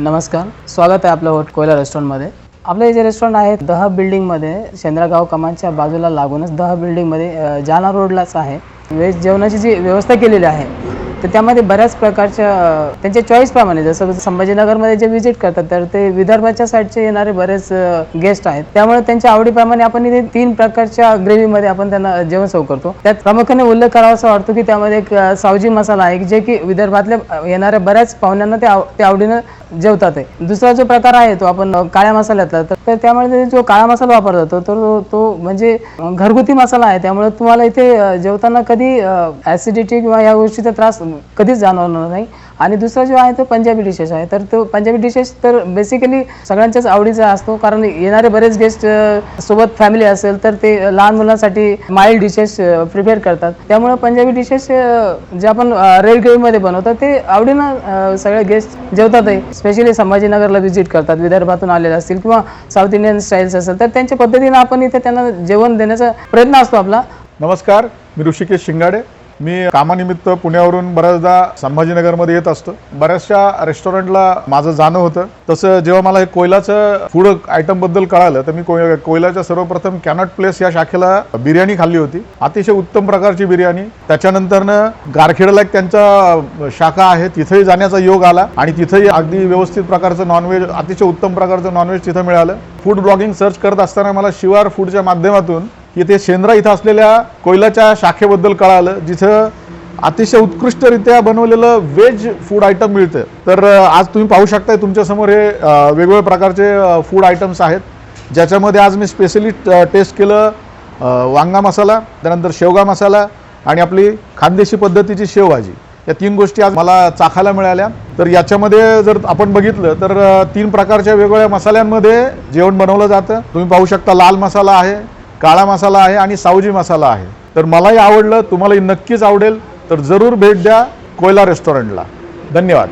नमस्कार. स्वागत आहे आपलं कोयला रेस्टॉरंटमध्ये आपलं हे जे रेस्टॉरंट आहे दह बिल्डिंगमध्ये शेंद्रागाव कमानच्या बाजूला लागूनच दह बिल्डिंगमध्ये जाना रोडलाच आहे. वेज जेवणाची जी व्यवस्था केलेली आहे तर त्यामध्ये बऱ्याच प्रकारच्या त्यांच्या चॉईसप्रमाणे जसं संभाजीनगरमध्ये जे व्हिजिट करतात तर ते विदर्भाच्या साईडचे येणारे बरेच गेस्ट आहेत. त्यामुळे त्यांच्या आवडीप्रमाणे आपण इथे तीन प्रकारच्या ग्रेव्हीमध्ये आपण त्यांना जेवण सर्व करतो. त्यात प्रामुख्याने उल्लेख करावा असं वाटतो की त्यामध्ये एक सावजी मसाला आहे जे की विदर्भातल्या येणाऱ्या बऱ्याच पाहुण्यांना ते आव ते आवडीनं जेवतात आहे. दुसरा जो प्रकार आहे तो आपण काळ्या मसाल्यातला तर त्यामुळे जो काळा मसाला वापरला जातो तर तो- म्हणजे घरगुती मसाला आहे. त्यामुळे तुम्हाला इथे जेवताना कधी ॲसिडिटी किंवा या गोष्टीचा त्रास कधीच जाणवणार नाही. आणि दुसरा जो आहे तो पंजाबी डिशेस आहे. तर तो पंजाबी डिशेस तर बेसिकली सगळ्यांच्याच आवडीचा असतो. कारण येणारे बरेच गेस्ट सोबत फॅमिली असेल तर ते लहान मुलांसाठी माइल्ड डिशेस प्रिपेअर करतात. त्यामुळे पंजाबी डिशेस जे आपण रेड ग्रेव्हीमध्ये बनवतो ते आवडीनं सगळे गेस्ट जेवतातही. स्पेशली संभाजीनगरला व्हिजिट करतात. विदर्भातून आलेले असतील किंवा साऊथ इंडियन स्टाईल्स असेल तर त्यांच्या पद्धतीनं आपण इथे त्यांना जेवण देण्याचा प्रयत्न असतो आपला. नमस्कार. मी ऋषिकेश शिंगाडे. मी कामानिमित्त पुण्यावरून बऱ्याचदा संभाजीनगरमध्ये येत असतो. बऱ्याचशा रेस्टॉरंटला माझं जाणं होतं. तसं जेव्हा मला हे कोयलाचं फूड आयटमबद्दल कळालं तर मी कोय कोयलाच्या सर्वप्रथम कॅनॉट प्लेस या शाखेला बिर्याणी खाल्ली होती. अतिशय उत्तम प्रकारची बिर्याणी. त्याच्यानंतरनं गारखेडला एक त्यांचा शाखा आहे. तिथेही जाण्याचा योग आला आणि तिथेही अगदी व्यवस्थित प्रकारचं नॉनव्हेज अतिशय उत्तम प्रकारचं नॉनव्हेज तिथं मिळालं. फूड ब्लॉगिंग सर्च करत असताना मला शिवार फूडच्या माध्यमातून येथे शेंद्रा इथं असलेल्या कोयलाच्या शाखेबद्दल कळालं जिथं अतिशय उत्कृष्टरित्या बनवलेलं व्हेज फूड आयटम मिळतं तर आज तुम्ही पाहू शकताय तुमच्यासमोर हे वेगवेगळ्या प्रकारचे फूड आयटम्स आहेत. ज्याच्यामध्ये आज मी स्पेशली टेस्ट केलं वांगा मसाला त्यानंतर शेवगा मसाला आणि आपली खानदेशी पद्धतीची शेवभाजी. या तीन गोष्टी आज मला चाखायला मिळाल्या. तर याच्यामध्ये जर आपण बघितलं तर तीन प्रकारच्या वेगवेगळ्या मसाल्यांमध्ये जेवण बनवलं जातं. तुम्ही पाहू शकता लाल मसाला आहे काळा मसाला आहे आणि सावजी मसाला आहे. तर मलाही आवडलं तुम्हालाही नक्कीच आवडेल. तर जरूर भेट द्या कोयला रेस्टॉरंटला. धन्यवाद.